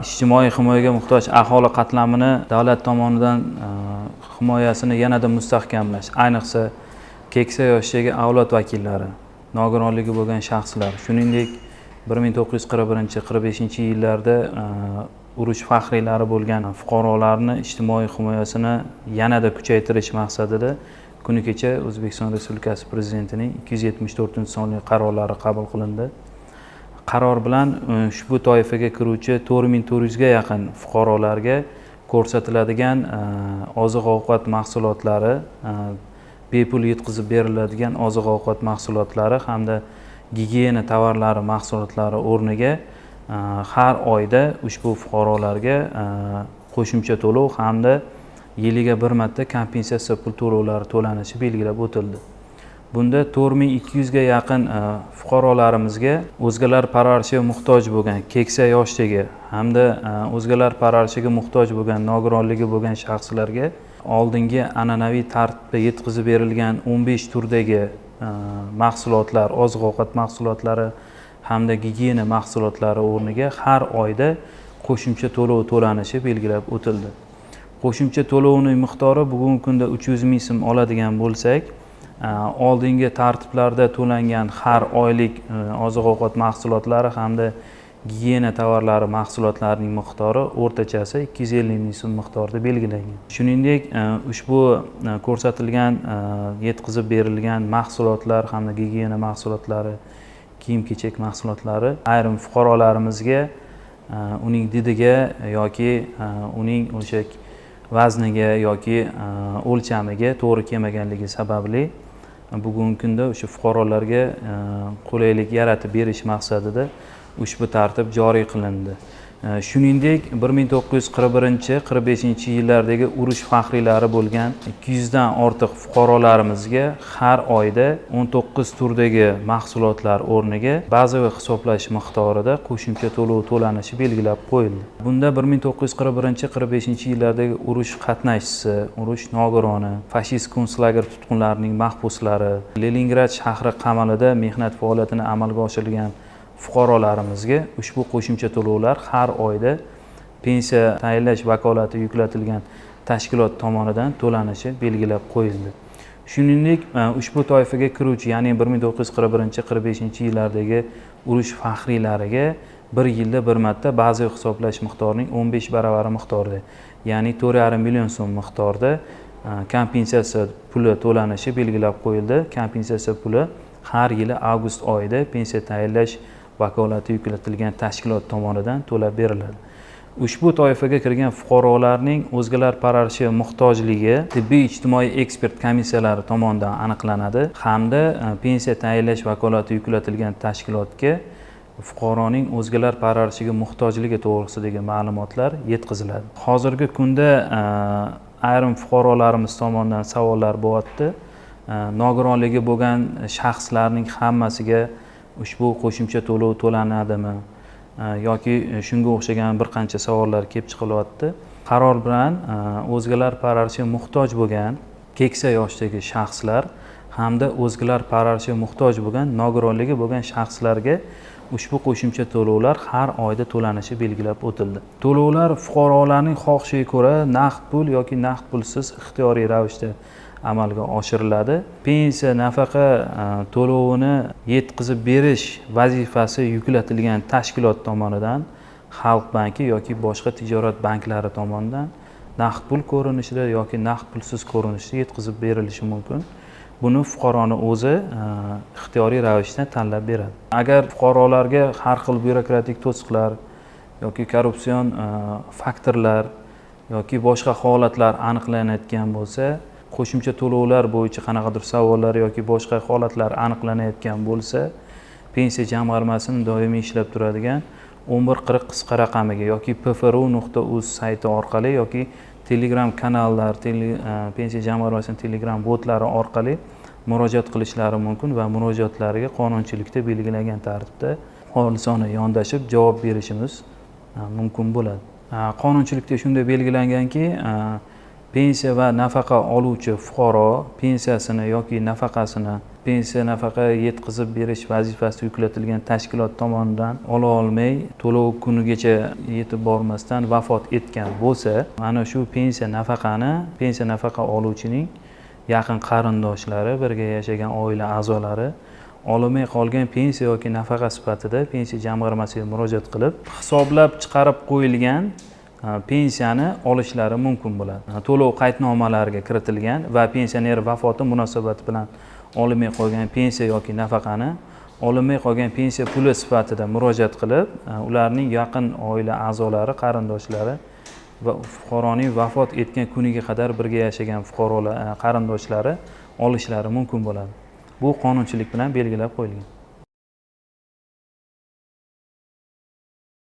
ijtimoiy himoyaga muhtoj aholi qatlamini davlat tomonidan e, himoyasini yanada mustahkamlash ayniqsa keksa yoshdagi avlod vakillari nogironligi bo'lgan shaxslar shuningdek bir ming to'qqiz yuz qirq birinchi qirq beshinchi yillarda e, urush faxriylari bo'lgan fuqarolarni ijtimoiy himoyasini yanada kuchaytirish maqsadida kuni kecha o'zbekiston respublikasi prezidentining ikki yuz yetmish to'rtinchi sonli qarorlari qabul qilindi. Qaror bilan e, ushbu toifaga kiruvchi to'rt ming to'rt yuzga yaqin fuqarolarga ko'rsatiladigan e, oziq ovqat mahsulotlari e, bepul yetkazib beriladigan oziq ovqat mahsulotlari hamda gigiyena tovarlari mahsulotlari o'rniga har oyda ushbu fuqarolarga qo'shimcha to'lov hamda yiliga bir marta kompensatsiya pul to'lovlari to'lanishi belgilab o'tildi. Bunda to'rt ming ikki yuzga yaqin e, fuqarolarimizga o'zgalar parvarishiga muhtoj bo'lgan keksa yoshdagi hamda e, o'zgalar parvarishiga muhtoj bo'lgan nogironligi bo'lgan shaxslarga oldingi an'anaviy tartibda yetkazib berilgan o'n besh turdagi e, mahsulotlar oziq ovqat mahsulotlari hamda gigiyena mahsulotlari o'rniga har oyda qo'shimcha to'lov to'lanishi belgilab o'tildi. Qo'shimcha to'lovni miqdori bugungi kunda uch yuz ming so'm oladigan bo'lsak Э, oldingi tartiblarda to'langan har oylik e, oziq ovqat mahsulotlari hamda gigiyena tovarlari mahsulotlarining miqdori o'rtachasi ikki yuz ellik ming so'm miqdorida belgilangan. Shuningdek e, ushbu e, ko'rsatilgan yetkazib berilgan mahsulotlar hamda gigiyena mahsulotlari kiyim kechak mahsulotlari ayrim fuqarolarimizga uning didiga yoki uning o'sha vazniga yoki o'lchamiga to'g'ri kelmaganligi sababli bugungi kunda o'sha fuqarolarga e, qulaylik yaratib berish maqsadida ushbu tartib joriy qilindi. Shuningdek bir ming to'qqiz yuz qirq birinchi qirq beshinchi yillardagi urush faxriylari bo'lgan ikki yuzdan ortiq fuqarolarimizga har oyda o'n to'qqiz turdagi mahsulotlar o'rniga bazaviy hisoblash miqdorida qo'shimcha to'lov to'lanishi belgilab qo'yildi. Bunda bir ming to'qqiz yuz qirq birinchi qirq beshinchi yillardagi urush qatnashchisi urush nogironi fashist konslager tutqunlarining mahbuslari leningrad shahri qamalida mehnat faoliyatini amalga oshirgan fuqarolarimizga ushbu qo'shimcha to'lovlar har oyda pensiya tayinlash vakolati yuklatilgan tashkilot tomonidan to'lanishi belgilab qo'yildi. Shuningdek e, ushbu toifaga kiruvchi ya'ni bir ming to'qqiz yuz qirq birinchi qirq beshinchi yillardagi urush faxriylariga bir yilda bir marta bazaviy hisoblash miqdorining o'n besh baravari miqdorida ya'ni to'rt yarim million so'm miqdorida e, kompensatsiya puli to'lanishi belgilab qo'yildi. Kompensatsiya puli har yili avgust oyida pensiya tayinlash vakolati yuklatilgan tashkilot tomonidan to'lab beriladi. Ushbu toifaga kirgan fuqarolarning o'zgalar parvarishi muhtojligi tibbiy ijtimoiy ekspert komissiyalari tomonidan aniqlanadi hamda e, pensiya tayinlash vakolati yuklatilgan tashkilotga fuqaroning o'zgalar parvarishiga muhtojligi to'g'risidagi ma'lumotlar yetkaziladi. Hozirgi kunda e, ayrim fuqarolarimiz tomonidan savollar bo'lyapti e, nogironligi bo'lgan shaxslarning hammasiga ushbu qo'shimcha to'lov to'lanadimi? E, yoki shunga o'xshagan bir qancha savollar kelib chiqilyapti. Qaror bilan e, o'zgalar parvarishiga muhtoj bo'lgan keksa yoshdagi shaxslar hamda o'zgalar parvarishiga muhtoj bo'lgan nogironligi bo'lgan shaxslarga ushbu qo'shimcha to'lovlar har oyda to'lanishi belgilab o'tildi. To'lovlar fuqarolarning xohishiga ko'ra naqd pul yoki naqd pulsiz ixtiyoriy ravishda amalga oshiriladi. Pensiya nafaqa e, to'lovini yetkazib berish vazifasi yuklatilgan tashkilot tomonidan xalq banki yoki boshqa tijorat banklari tomonidan naqd pul ko'rinishida yoki naqd pulsiz ko'rinishda yetkazib berilishi mumkin. Buni fuqaroni o'zi e, ixtiyoriy ravishda tanlab beradi. Agar fuqarolarga har xil byurokratik to'siqlar yoki korrupsion e, faktorlar yoki boshqa holatlar aniqlanayotgan bo'lsa qo'shimcha to'lovlar bo'yicha qanaqadir savollar yoki boshqa holatlar aniqlanayotgan bo'lsa pensiya jamg'armasini doimiy ishlab turadigan o'n bir qirq qisqa raqamiga yoki pfru nuqta uz sayti orqali yoki telegram kanallar tele, e, pensiya jamg'armasini telegram botlari orqali murojaat qilishlari mumkin va murojaatlariga qonunchilikda belgilangan tartibda xolisona yondashib javob berishimiz e, mumkin bo'ladi. E, qonunchilikda shunday belgilanganki pensiya va nafaqa oluvchi fuqaro pensiyasini yoki nafaqasini pensiya nafaqa yetkazib berish vazifasi yuklatilgan tashkilot tomonidan ola olmay to'lov kunigacha yetib bormasdan vafot etgan bo'lsa mana shu pensiya nafaqani pensiya nafaqa oluvchining yaqin qarindoshlari birga yashagan oila a'zolari olinmay qolgan pensiya yoki nafaqa sifatida pensiya jamg'armasiga murojaat qilib hisoblab chiqarib qo'yilgan pensiyani olishlari mumkin bo'ladi. To'lov qaydnomalariga kiritilgan va pensioner vafoti munosabati bilan olinmay qolgan pensiya yoki nafaqani olinmay qolgan pensiya puli sifatida murojaat qilib ularning yaqin oila a'zolari qarindoshlari va fuqaroning vafot etgan kuniga qadar birga yashagan fuqarolar qarindoshlari olishlari mumkin bo'ladi. Bu qonunchilik bilan belgilab qo'yilgan.